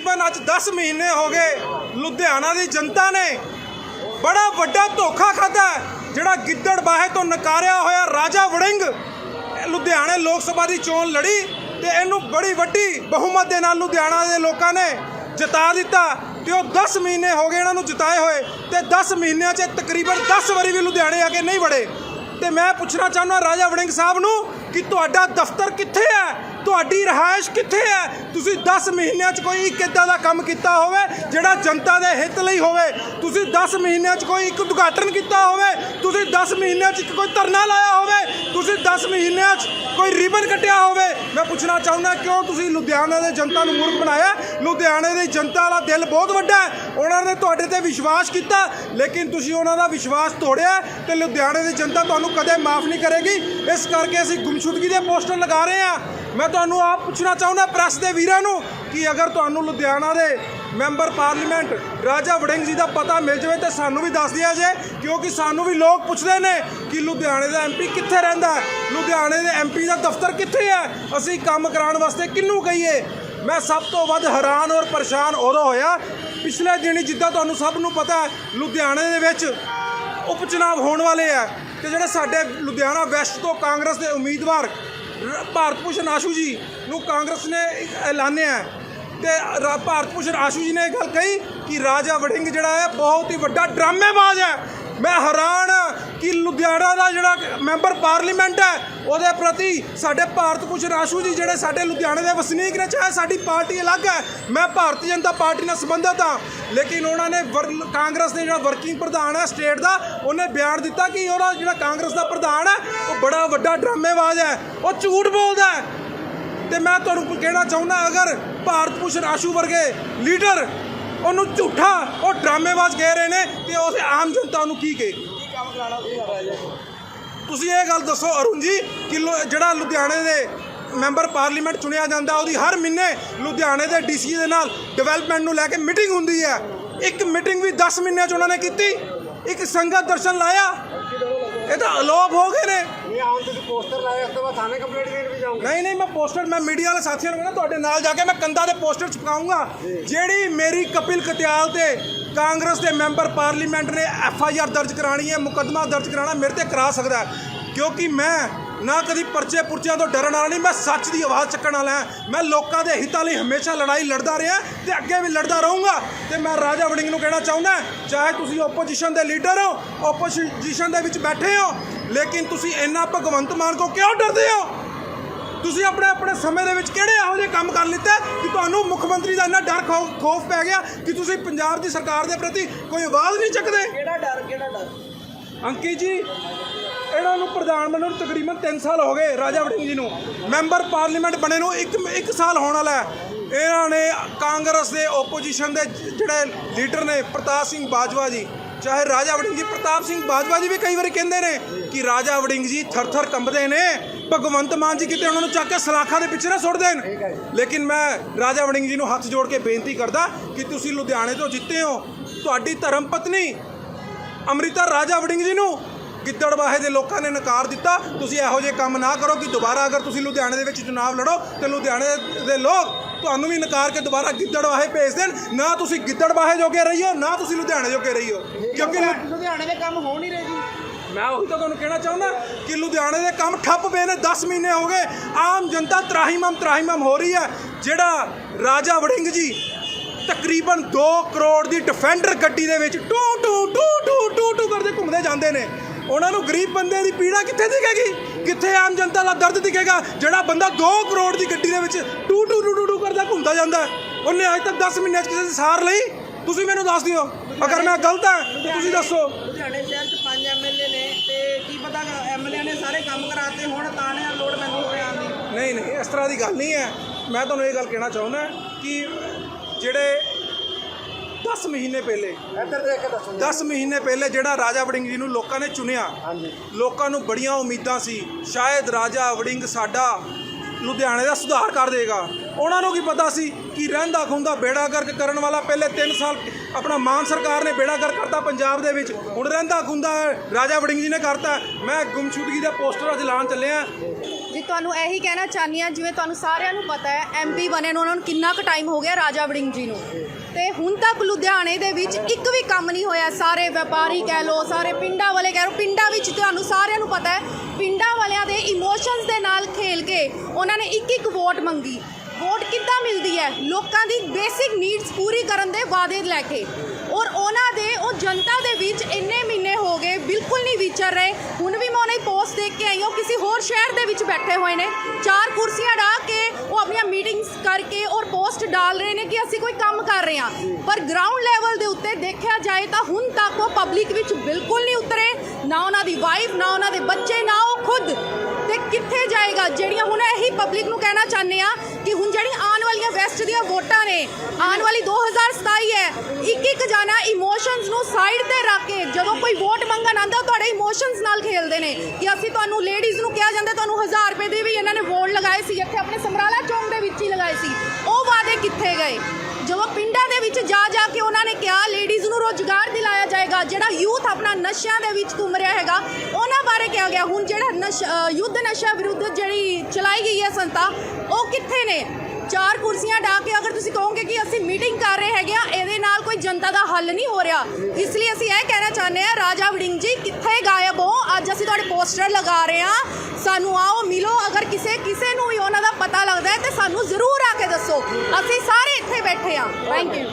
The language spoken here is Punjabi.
ਤਕਰੀਬਨ ਅੱਜ 10 ਮਹੀਨੇ ਹੋ ਗਏ ਲੁਧਿਆਣਾ ਦੀ ਜਨਤਾ ਨੇ ਬੜਾ ਵੱਡਾ ਧੋਖਾ ਖਾਦਾ ਜਿਹੜਾ ਗਿੱਦੜ ਬਾਹੇ ਤੋਂ ਨਕਾਰਿਆ ਹੋਇਆ ਰਾਜਾ ਵੜਿੰਗ ਲੁਧਿਆਣੇ ਲੋਕ ਸਭਾ ਦੀ ਚੋਣ ਲੜੀ ਤੇ ਇਹਨੂੰ ਬੜੀ ਵੱਡੀ ਬਹੁਮਤ ਦੇ ਨਾਲ ਲੁਧਿਆਣਾ ਦੇ ਲੋਕਾਂ ਨੇ ਜਿਤਾ ਦਿੱਤਾ ਤੇ ਉਹ 10 ਮਹੀਨੇ ਹੋ ਗਏ ਇਹਨਾਂ ਨੂੰ ਜਿਤਾਏ ਹੋਏ ਤੇ 10 ਮਹੀਨਿਆਂ 'ਚ ਤਕਰੀਬਨ 10 ਵਾਰੀ ਵੀ ਲੁਧਿਆਣੇ ਆ ਕੇ ਨਹੀਂ ਵੜੇ। ਤੇ ਮੈਂ ਪੁੱਛਣਾ ਚਾਹੁੰਦਾ ਰਾਜਾ ਵੜਿੰਗ ਸਾਹਿਬ ਨੂੰ ਕਿ ਤੁਹਾਡਾ ਦਫ਼ਤਰ ਕਿੱਥੇ ਹੈ? ਤੁਹਾਡੀ ਰਹਾਇਸ਼ ਕਿੱਥੇ ਹੈ? ਤੁਸੀਂ 10 ਮਹੀਨਿਆਂ 'ਚ ਕੋਈ ਇੱਕ ਇੱਦਾਂ ਦਾ ਕੰਮ ਕੀਤਾ ਹੋਵੇ ਜਿਹੜਾ ਜਨਤਾ ਦੇ ਹਿੱਤ ਲਈ ਹੋਵੇ? ਤੁਸੀਂ 10 ਮਹੀਨਿਆਂ 'ਚ ਕੋਈ ਇੱਕ ਉਦਘਾਟਨ ਕੀਤਾ ਹੋਵੇ? ਤੁਸੀਂ 10 ਮਹੀਨਿਆਂ 'ਚ ਕੋਈ ਧਰਨਾ ਲਾਇਆ ਹੋਵੇ? ਤੁਸੀਂ 10 ਮਹੀਨਿਆਂ 'ਚ ਕੋਈ ਰਿਬਨ ਕੱਟਿਆ ਹੋਵੇ? ਮੈਂ ਪੁੱਛਣਾ ਚਾਹੁੰਦਾ, ਕਿਉਂ ਤੁਸੀਂ ਲੁਧਿਆਣਾ ਦੇ ਜਨਤਾ ਨੂੰ ਮੂਰਖ ਬਣਾਇਆ? ਲੁਧਿਆਣੇ ਦੀ ਜਨਤਾ ਦਾ ਦਿਲ ਬਹੁਤ ਵੱਡਾ ਹੈ। ਉਹਨਾਂ ਨੇ ਤੁਹਾਡੇ ਤੇ ਵਿਸ਼ਵਾਸ ਕੀਤਾ, ਲੇਕਿਨ ਤੁਸੀਂ ਉਹਨਾਂ ਦਾ ਵਿਸ਼ਵਾਸ ਤੋੜਿਆ ਤੇ ਲੁਧਿਆਣੇ ਦੀ ਜਨਤਾ ਤੁਹਾਨੂੰ ਕਦੇ ਮਾਫ ਨਹੀਂ ਕਰੇਗੀ। ਇਸ ਕਰਕੇ ਅਸੀਂ ਗੁੰਮਸ਼ੁਦਗੀ ਦੇ ਪੋਸਟਰ ਲਗਾ ਰਹੇ ਹਾਂ। ਮੈਂ ਤੁਹਾਨੂੰ ਆਪ ਪੁੱਛਣਾ ਚਾਹੁੰਦਾ ਪ੍ਰੈਸ ਦੇ ਵੀਰਾਂ ਨੂੰ ਕਿ ਅਗਰ ਤੁਹਾਨੂੰ ਲੁਧਿਆਣਾ ਦੇ ਮੈਂਬਰ ਪਾਰਲੀਮੈਂਟ ਰਾਜਾ ਵੜਿੰਗ ਜੀ ਦਾ ਪਤਾ ਮਿਲ ਜਾਵੇ ਤੇ ਸਾਨੂੰ ਵੀ ਦੱਸ ਦਿਆ ਜੇ, ਕਿਉਂਕਿ ਸਾਨੂੰ ਵੀ ਲੋਕ ਪੁੱਛਦੇ ਨੇ ਕਿ ਲੁਧਿਆਣੇ ਦਾ ਐਮਪੀ ਕਿੱਥੇ ਰਹਿੰਦਾ ਹੈ? ਲੁਧਿਆਣੇ ਦੇ ਐਮਪੀ ਦਾ ਦਫ਼ਤਰ ਕਿੱਥੇ ਹੈ? ਅਸੀਂ ਕੰਮ ਕਰਾਉਣ ਵਾਸਤੇ ਕਿਹਨੂੰ ਕਹੀਏ? ਮੈਂ ਸਭ ਤੋਂ ਵੱਧ ਹੈਰਾਨ ਔਰ ਪਰੇਸ਼ਾਨ ਉਦੋਂ ਹੋਇਆ, ਪਿਛਲੇ ਦਿਨੀ ਜਿੱਦਾਂ ਤੁਹਾਨੂੰ ਸਭ ਨੂੰ ਪਤਾ ਹੈ, ਲੁਧਿਆਣੇ ਦੇ ਵਿੱਚ ਉਪਚੁਣਾਵ ਹੋਣ ਵਾਲੇ ਆ ਤੇ ਜਿਹੜੇ ਸਾਡੇ ਲੁਧਿਆਣਾ ਵੈਸਟ ਤੋਂ ਕਾਂਗਰਸ ਦੇ ਉਮੀਦਵਾਰ ਭਾਰਤ ਭੂਸ਼ਣ ਆਸ਼ੂ ਜੀ ਨੂੰ ਕਾਂਗਰਸ ਨੇ ਐਲਾਨਿਆ ਹੈ ਤੇ ਰਾ- ਭਾਰਤ ਭੂਸ਼ਣ ਆਸ਼ੂ ਜੀ ਨੇ ਇਹ ਗੱਲ ਕਹੀ ਕਿ ਰਾਜਾ ਵੜਿੰਗ ਜਿਹੜਾ ਹੈ ਬਹੁਤ ਹੀ ਵੱਡਾ ਡਰਾਮੇਬਾਜ਼ ਹੈ। ਮੈਂ ਹੈਰਾਨ ਕਿ ਲੁਧਿਆਣਾ ਦਾ ਜਿਹੜਾ ਮੈਂਬਰ ਪਾਰਲੀਮੈਂਟ ਹੈ, ਉਹਦੇ ਪ੍ਰਤੀ ਸਾਡੇ ਭਾਰਤ ਭੂਸ਼ਣ ਆਸ਼ੂ ਜੀ ਜਿਹੜੇ ਸਾਡੇ ਲੁਧਿਆਣੇ ਦੇ ਵਸਨੀਕ ਨੇ, ਚਾਹੇ ਸਾਡੀ ਪਾਰਟੀ ਅਲੱਗ ਹੈ, ਮੈਂ ਭਾਰਤੀ ਜਨਤਾ ਪਾਰਟੀ ਨਾਲ ਸੰਬੰਧਿਤ ਹਾਂ। ਲੇਕਿਨ ਉਹਨਾਂ ਨੇ ਵਰ- ਕਾਂਗਰਸ ਦੇ ਜਿਹੜਾ ਵਰਕਿੰਗ ਪ੍ਰਧਾਨ ਹੈ ਸਟੇਟ ਦਾ, ਉਹਨੇ ਬਿਆਨ ਦਿੱਤਾ ਕਿ ਉਹਦਾ ਜਿਹੜਾ ਕਾਂਗਰਸ ਦਾ ਪ੍ਰਧਾਨ ਹੈ, ਉਹ ਬੜਾ ਵੱਡਾ ਡਰਾਮੇਬਾਜ਼ ਹੈ, ਉਹ ਝੂਠ ਬੋਲਦਾ ਹੈ। ਤੇ ਮੈਂ ਤੁਹਾਨੂੰ ਕਹਿਣਾ ਚਾਹੁੰਦਾ, ਅਗਰ ਭਾਰਤ ਭੂਸ਼ਣ ਆਸ਼ੂ ਵਰਗੇ ਲੀਡਰ ਉਹਨੂੰ ਝੂਠਾ, ਉਹ ਡਰਾਮੇਬਾਜ਼ ਕਹਿ ਰਹੇ ਨੇ, ਤੇ ਉਸ ਆਮ ਜਨਤਾ ਨੂੰ ਕੀ ਕਹੇਗੀ? ਤੁਸੀਂ ਇਹ ਗੱਲ ਦੱਸੋ, ਅਰੁਣ ਜੀ, ਕਿ ਲੁ- ਜਿਹੜਾ ਲੁਧਿਆਣੇ ਦੇ ਮੈਂਬਰ ਪਾਰਲੀਮੈਂਟ ਚੁਣਿਆ ਜਾਂਦਾ, ਉਹਦੀ ਹਰ ਮਹੀਨੇ ਲੁਧਿਆਣੇ ਦੇ ਡੀਸੀ ਦੇ ਨਾਲ ਡਿਵੈਲਪਮੈਂਟ ਨੂੰ ਲੈ ਕੇ ਮੀਟਿੰਗ ਹੁੰਦੀ ਹੈ। ਇੱਕ ਮੀਟਿੰਗ ਵੀ 10 ਮਹੀਨਿਆਂ 'ਚ ਉਹਨਾਂ ਨੇ ਕੀਤੀ। ਇੱਕ ਸੰਗਤ ਦਰਸ਼ਨ ਲਾਇਆ। ਇਹ ਤਾਂ ਅਲੋਪ ਹੋ ਗਏ ਨੇ। ਇਹ ਆਉਂ ਤੁਸੀਂ ਪੋਸਟਰ ਲਾਏ ਉਸ ਤੋਂ ਬਾਅਦ ਥਾਣੇ ਕੰਪਲੇਂਟ ਦੇਣ ਜਾਓਗੇ ਨਹੀਂ ਨਹੀਂ, ਮੈਂ ਪੋਸਟਰ, ਮੈਂ ਮੀਡੀਆ ਵਾਲੇ ਸਾਥੀਆਂ ਨੂੰ ਕਹਿੰਦਾ, ਤੁਹਾਡੇ ਨਾਲ ਜਾ ਕੇ ਮੈਂ ਕੰਧਾਂ ਦੇ ਪੋਸਟਰ ਚਿਪਕਾਉਂਗਾ ਜਿਹੜੀ ਮੇਰੀ ਕਪਿਲ ਕਤਿਆਲ ਤੇ ਕਾਂਗਰਸ ਦੇ ਮੈਂਬਰ ਪਾਰਲੀਮੈਂਟ ਨੇ ਐਫ ਆਈ ਆਰ ਦਰਜ ਕਰਾਣੀ ਹੈ, ਮੁਕੱਦਮਾ ਦਰਜ ਕਰਾਣਾ, ਮੇਰੇ ਤੇ ਕਰਾ ਸਕਦਾ ਕਿਉਂਕਿ ਮੈਂ ਨਾ ਕਦੀ ਪਰਚੇ ਪੁਰਚਿਆਂ ਤੋਂ ਡਰਨ ਵਾਲਾ ਨਹੀਂ, ਮੈਂ ਸੱਚ ਦੀ ਆਵਾਜ਼ ਚੱਕਣ ਵਾਲਾ ਹਾਂ। ਮੈਂ ਲੋਕਾਂ ਦੇ ਹਿੱਤਾਂ ਲਈ ਹਮੇਸ਼ਾ ਲੜਾਈ ਲੜਦਾ ਰਿਹਾ ਤੇ ਅੱਗੇ ਵੀ ਲੜਦਾ ਰਹੂੰਗਾ। ਤੇ ਮੈਂ ਰਾਜਾ ਵੜਿੰਗ ਨੂੰ ਕਹਿਣਾ ਚਾਹੁੰਦਾ ਚਾਹੇ ਤੁਸੀਂ ਆਪੋਜੀਸ਼ਨ ਦੇ ਲੀਡਰ ਹੋ ਆਪੋਜੀਸ਼ਨ ਦੇ ਵਿੱਚ ਬੈਠੇ ਹੋ, ਲੇਕਿਨ ਤੁਸੀਂ ਇੰਨਾ ਭਗਵੰਤ ਮਾਨ ਕੋ ਕਿਉਂ ਡਰਦੇ ਹੋ? ਤੁਸੀਂ ਆਪਣੇ ਆਪਣੇ ਸਮੇਂ ਦੇ ਵਿੱਚ ਕਿਹੜੇ ਇਹੋ ਜਿਹੇ ਕੰਮ ਕਰ ਲਿੱਤੇ ਕਿ ਤੁਹਾਨੂੰ ਮੁੱਖ ਮੰਤਰੀ ਦਾ ਇੰਨਾ ਡਰ ਖੌਫ ਪੈ ਗਿਆ ਕਿ ਤੁਸੀਂ ਪੰਜਾਬ ਦੀ ਸਰਕਾਰ ਦੇ ਪ੍ਰਤੀ ਕੋਈ ਆਵਾਜ਼ ਨਹੀਂ ਚੱਕਦੇ? ਕਿਹੜਾ ਡਰ ਕਿਹੜਾ ਡਰ? ਅੰਕਿਤ ਜੀ ਇਹਨਾਂ ਨੂੰ ਪ੍ਰਧਾਨ ਬਣਨ ਨੂੰ ਤਕਰੀਬਨ 3 ਸਾਲ ਹੋ ਗਏ ਰਾਜਾ ਵੜਿੰਗ ਜੀ ਨੂੰ। ਮੈਂਬਰ ਪਾਰਲੀਮੈਂਟ ਬਣੇ ਨੂੰ ਇੱਕ ਇੱਕ ਸਾਲ ਹੋਣ ਵਾਲਾ ਹੈ। ਇਹਨਾਂ ਨੇ ਕਾਂਗਰਸ ਦੇ ਆਪੋਜੀਸ਼ਨ ਦੇ ਜਿਹੜੇ ਲੀਡਰ ਨੇ ਪ੍ਰਤਾਪ ਸਿੰਘ ਬਾਜਵਾ ਜੀ ਚਾਹੇ ਰਾਜਾ ਵੜਿੰਗ ਜੀ ਪ੍ਰਤਾਪ ਸਿੰਘ ਬਾਜਵਾ ਜੀ ਵੀ ਕਈ ਵਾਰੀ ਕਹਿੰਦੇ ਨੇ ਕਿ ਰਾਜਾ ਵੜਿੰਗ ਜੀ ਥਰ-ਥਰ ਕੰਬਦੇ ਨੇ ਭਗਵੰਤ ਮਾਨ ਜੀ ਕਿਤੇ ਉਹਨਾਂ ਨੂੰ ਚੱਕ ਕੇ ਸਲਾਖਾਂ ਦੇ ਪਿੱਛੇ ਨਾ ਸੁੱਟ ਦੇਣ ਲੇਕਿਨ ਮੈਂ ਰਾਜਾ ਵੜਿੰਗ ਜੀ ਨੂੰ ਹੱਥ ਜੋੜ ਕੇ ਬੇਨਤੀ ਕਰਦਾ ਕਿ ਤੁਸੀਂ ਲੁਧਿਆਣੇ ਤੋਂ ਜਿੱਤੇ ਹੋ ਤੁਹਾਡੀ ਧਰਮ ਪਤਨੀ ਅੰਮ੍ਰਿਤਾ ਰਾਜਾ ਵੜਿੰਗ ਜੀ ਨੂੰ ਗਿੱਦੜਬਾਹੇ ਦੇ ਲੋਕਾਂ ਨੇ ਨਕਾਰ ਦਿੱਤਾ। ਤੁਸੀਂ ਇਹੋ ਜਿਹੇ ਕੰਮ ਨਾ ਕਰੋ ਕਿ ਦੁਬਾਰਾ ਅਗਰ ਤੁਸੀਂ ਲੁਧਿਆਣੇ ਦੇ ਵਿੱਚ ਚੁਣਾਵ ਲੜੋ ਤੇ ਲੁਧਿਆਣੇ ਦੇ ਲੋਕ ਤੁਹਾਨੂੰ ਵੀ ਨਕਾਰ ਕੇ ਦੁਬਾਰਾ ਗਿੱਦੜਬਾਹੇ ਭੇਜ ਦੇਣ। ਨਾ ਤੁਸੀਂ ਗਿੱਦੜਬਾਹੇ ਜੋਗੇ ਰਹੀਓ ਨਾ ਤੁਸੀਂ ਲੁਧਿਆਣੇ ਜੋਗੇ ਰਹੀਓ। ਕਿਉਂਕਿ ਲੁਧਿਆਣੇ ਦੇ ਕੰਮ ਹੋ ਨਹੀਂ ਰਹੇ ਜੀ। ਮੈਂ ਉਹੀ ਤਾਂ ਤੁਹਾਨੂੰ ਕਹਿਣਾ ਚਾਹੁੰਦਾ ਕਿ ਲੁਧਿਆਣੇ ਦੇ ਕੰਮ ਠੱਪ ਪਏ ਨੇ 10 ਮਹੀਨੇ ਹੋ ਗਏ। ਆਮ ਜਨਤਾ ਤਰਾਹੀਮਮ ਤਰਾਹੀਮਮ ਹੋ ਰਹੀ ਹੈ। ਜਿਹੜਾ ਰਾਜਾ ਵੜਿੰਗ ਜੀ ਤਕਰੀਬਨ 2 ਕਰੋੜ ਦੀ ਡਿਫੈਂਡਰ ਗੱਡੀ ਦੇ ਵਿੱਚ ਟੂ ਟੂ ਟੂ ਟੂ ਟੂ ਟੂ ਕਰਦੇ ਘੁੰਮਦੇ ਜਾਂਦੇ ਨੇ। ਉਹਨਾਂ ਨੂੰ ਗਰੀਬ ਬੰਦੇ ਦੀ ਪੀੜਾ ਕਿੱਥੇ ਦਿਖੇਗੀ? ਕਿੱਥੇ ਆਮ ਜਨਤਾ ਦਾ ਦਰਦ ਦਿਖੇਗਾ? ਜਿਹੜਾ ਬੰਦਾ 2 ਕਰੋੜ ਦੀ ਗੱਡੀ ਦੇ ਵਿੱਚ ਟੂ ਟੂ ਟੂ ਟੂ ਕਰਦਾ ਘੁੰਮਦਾ ਜਾਂਦਾ। ਉਹਨੇ ਅੱਜ ਤੱਕ 10 ਮਹੀਨਿਆਂ 'ਚ ਕਿਸੇ ਦੀ ਸਾਰ ਲਈ? ਤੁਸੀਂ ਮੈਨੂੰ ਦੱਸ ਦਿਓ। ਅਗਰ ਮੈਂ ਗਲਤ ਹਾਂ ਤਾਂ ਤੁਸੀਂ ਦੱਸੋ। ਲੁਧਿਆਣੇ ਸ਼ਹਿਰ ਚ ਪੰਜ ਐਮਐਲਏ ਨੇ ਤੇ ਕੀ ਪਤਾ ਐਮਐਲਏ ਨੇ ਸਾਰੇ ਕੰਮ ਕਰਾਤੇ ਹੁਣ ਤਾਂ ਨੇ ਲੋੜ ਮੈਨੂੰ ਦੀ। ਨਹੀਂ ਨਹੀਂ ਇਸ ਤਰ੍ਹਾਂ ਦੀ ਗੱਲ ਨਹੀਂ ਹੈ। ਮੈਂ ਤੁਹਾਨੂੰ ਇਹ ਗੱਲ ਕਹਿਣਾ ਚਾਹੁੰਦਾ ਕਿ ਜਿਹੜੇ 10 ਮਹੀਨੇ ਪਹਿਲੇ। ਇੱਧਰ ਦੇਖ ਕੇ ਦੱਸੋ 10 ਮਹੀਨੇ ਪਹਿਲੇ ਜਿਹੜਾ ਰਾਜਾ ਵੜਿੰਗ ਜੀ ਨੂੰ ਲੋਕਾਂ ਨੇ ਚੁਣਿਆ ਹਾਂਜੀ। ਲੋਕਾਂ ਨੂੰ ਬੜੀਆਂ ਉਮੀਦਾਂ ਸੀ ਸ਼ਾਇਦ ਰਾਜਾ ਵੜਿੰਗ ਸਾਡਾ ਲੁਧਿਆਣੇ ਦਾ ਸੁਧਾਰ ਕਰ ਦੇਗਾ। ਉਹਨਾਂ ਨੂੰ ਕੀ ਪਤਾ ਸੀ ਕਿ ਰਹਿੰਦਾ ਖੁੰਦਾ ਬੇੜਾ ਗਰਕ ਕਰਨ ਵਾਲਾ ਪਹਿਲੇ 3 ਸਾਲ ਆਪਣਾ ਮਾਨ ਸਰਕਾਰ ਨੇ ਬੇੜਾ ਗਰਕ ਕਰਤਾ ਪੰਜਾਬ ਦੇ ਵਿੱਚ। ਹੁਣ ਰਹਿੰਦਾ ਖੁੰਦਾ ਰਾਜਾ ਵੜਿੰਗ ਜੀ ਨੇ ਕਰਤਾ। ਮੈਂ ਗੁੰਮਸ਼ੁਦਗੀ ਦੇ ਪੋਸਟਰ ਅੱਜ ਲਾਉਣ ਚੱਲਿਆ। ਜੀ ਤੁਹਾਨੂੰ ਇਹੀ ਕਹਿਣਾ ਚਾਹਨੀ ਆ ਜਿਵੇਂ ਤੁਹਾਨੂੰ ਸਾਰਿਆਂ ਨੂੰ ਪਤਾ ਹੈ ਐਮਪੀ ਬਣੇ ਨੂੰ ਉਹਨਾਂ ਨੂੰ ਕਿੰਨਾ ਕੁ ਟਾਈਮ ਹੋ ਗਿਆ ਰਾਜਾ ਵੜਿੰਗ ਜੀ ਨੂੰ? ਤੇ ਹੁਣ ਤੱਕ ਲੁਧਿਆਣੇ ਦੇ ਵਿੱਚ ਇੱਕ ਵੀ ਕੰਮ ਨਹੀਂ ਹੋਇਆ। ਸਾਰੇ ਵਪਾਰੀ ਕਹਿ ਲੋ ਸਾਰੇ ਪਿੰਡਾਂ ਵਾਲੇ ਕਹਿ ਲੋ ਪਿੰਡਾਂ ਵਿੱਚ ਤੁਹਾਨੂੰ ਸਾਰਿਆਂ ਨੂੰ ਪਤਾ ਹੈ, ਪਿੰਡਾਂ ਵਾਲਿਆਂ ਦੇ ਇਮੋਸ਼ਨਸ ਦੇ ਨਾਲ ਖੇਲ ਕੇ ਉਹਨਾਂ ਨੇ ਇੱਕ ਇੱਕ ਵੋਟ ਮੰਗੀ। ਵੋਟ ਕਿੱਦਾਂ ਮਿਲਦੀ ਹੈ? ਲੋਕਾਂ ਦੀ ਬੇਸਿਕ ਨੀਡਸ ਪੂਰੀ ਕਰਨ ਦੇ ਵਾਅਦੇ ਲੈ ਕੇ। ਔਰ ਉਹਨਾਂ ਦੇ, ਉਹ ਜਨਤਾ ਦੇ ਵਿੱਚ ਇੰਨੇ ਮਹੀਨੇ ਹੋ ਗਏ, ਬਿਲਕੁਲ ਨਹੀਂ ਵਿਚਰ ਰਹੇ। ਹੁਣ ਵੀ ਮੈਂ ਉਹਨਾਂ ਦੀ ਪੋਸਟ ਦੇਖ ਕੇ ਆਈ ਹਾਂ, ਉਹ ਕਿਸੇ ਹੋਰ ਸ਼ਹਿਰ ਦੇ ਵਿੱਚ ਬੈਠੇ ਹੋਏ ਨੇ। ਚਾਰ ਕੁਰਸੀਆਂ ਢਾ ਕੇ ਆਪਣੀਆਂ ਮੀਟਿੰਗਸ ਕਰਕੇ ਔਰ ਪੋਸਟ ਡਾਲ ਰਹੇ ਨੇ ਕਿ ਅਸੀਂ ਕੋਈ ਕੰਮ ਕਰ ਰਹੇ ਹਾਂ। ਪਰ ਗਰਾਊਂਡ ਲੈਵਲ ਦੇ ਉੱਤੇ ਦੇਖਿਆ ਜਾਏ ਤਾਂ ਹੁਣ ਤੱਕ ਉਹ ਪਬਲਿਕ ਵਿੱਚ ਬਿਲਕੁਲ ਨਹੀਂ ਉਤਰੇ। ਨਾ ਉਹਨਾਂ ਦੀ ਵਾਈਫ ਨਾ ਉਹਨਾਂ ਦੇ ਬੱਚੇ, ਨਾ ਉਹ ਖੁਦ। ਤੇ ਕਿੱਥੇ ਜਾਏਗਾ? ਜਿਹੜੀਆਂ ਹੁਣ ਇਹੀ ਪਬਲਿਕ ਨੂੰ ਕਹਿਣਾ ਚਾਹੁੰਦੇ ਆ ਕਿ ਹੁਣ ਜਿਹੜੀ ਆਉਣ ਵਾਲੀਆਂ ਵੋਟਾਂ ਨੇ। ਆਉਣ ਵਾਲੀ 2027 ਹੈ। ਇੱਕ ਇੱਕ ਜਾਣਾ ਇਮੋਸ਼ਨਸ ਨੂੰ ਸਾਈਡ ਤੇ ਰੱਖ ਕੇ ਜਦੋਂ ਕੋਈ ਵੋਟ ਮੰਗਣ ਆਂਦਾ ਤੁਹਾਡੇ ਇਮੋਸ਼ਨਸ ਨਾਲ ਖੇਲਦੇ ਨੇ ਕਿ ਅਸੀਂ ਤੁਹਾਨੂੰ ਲੇਡੀਜ਼ ਨੂੰ ਕਿਹਾ ਜਾਂਦਾ, ਤੁਹਾਨੂੰ 1000 ਰੁਪਏ ਦੇ ਵੀ ਇਹਨਾਂ ਨੇ ਵੋਟ ਲਗਾਏ ਸੀ। ਇੱਥੇ ਆਪਣੇ ਸਮਰਾਲਾ ਚੌਂਕ ਦੇ ਵਿੱਚ ਹੀ ਲਗਾਏ ਸੀ। ਉਹ ਵਾਅਦੇ ਕਿੱਥੇ ਗਏ? ਜਦੋਂ ਪਿੰਡਾਂ ਦੇ ਵਿੱਚ ਜਾ ਜਾ ਕੇ ਉਹਨਾਂ ਨੇ ਕਿਹਾ ਲੇਡੀਜ਼ ਨੂੰ ਰੋਜ਼ਗਾਰ ਦਿਲਾਇਆ ਜਾਏਗਾ, ਜਿਹੜਾ ਯੂਥ ਆਪਣਾ ਨਸ਼ਿਆਂ ਦੇ ਵਿੱਚ ਘੁੰਮ ਰਿਹਾ ਹੈਗਾ, ਉਹਨਾਂ ਬਾਰੇ ਕਿਹਾ ਗਿਆ। ਹੁਣ ਜਿਹੜਾ ਨਸ਼ ਯੁੱਧ ਨਸ਼ਾ ਵਿਰੁੱਧ ਜਿਹੜੀ ਚਲਾਈ ਗਈ ਹੈ ਸੰਤਾ ਉਹ ਕਿੱਥੇ ਨੇ? ਚਾਰ ਕੁਰਸੀਆਂ ਢਾ ਕੇ ਅਗਰ ਤੁਸੀਂ ਕਹੋਗੇ ਕਿ ਅਸੀਂ ਮੀਟਿੰਗ ਕਰ ਰਹੇ ਹੈਗੇ ਆ, ਇਹਦੇ ਨਾਲ ਕੋਈ ਜਨਤਾ ਦਾ ਹੱਲ ਨਹੀਂ ਹੋ ਰਿਹਾ। ਇਸ ਲਈ ਅਸੀਂ ਇਹ ਕਹਿਣਾ ਚਾਹੁੰਦੇ ਆ ਰਾਜਾ ਵੜਿੰਗ ਜੀ, ਕਿੱਥੇ ਗਾਇਬ ਹੋ? ਅੱਜ ਅਸੀਂ ਤੁਹਾਡੇ ਪੋਸਟਰ ਲਗਾ ਰਹੇ ਆ ਸਾਨੂੰ ਆਓ, ਮਿਲੋ। ਅਗਰ ਕਿਸੇ ਕਿਸੇ ਨੂੰ ਵੀ ਉਹਨਾਂ ਦਾ ਪਤਾ ਲੱਗਦਾ ਹੈ, ਤੇ ਸਾਨੂੰ ਜ਼ਰੂਰ ਆ ਕੇ ਦੱਸੋ। ਅਸੀਂ ਸਾਰੇ ਇੱਥੇ ਬੈਠੇ ਆ ਥੈਂਕ ਯੂ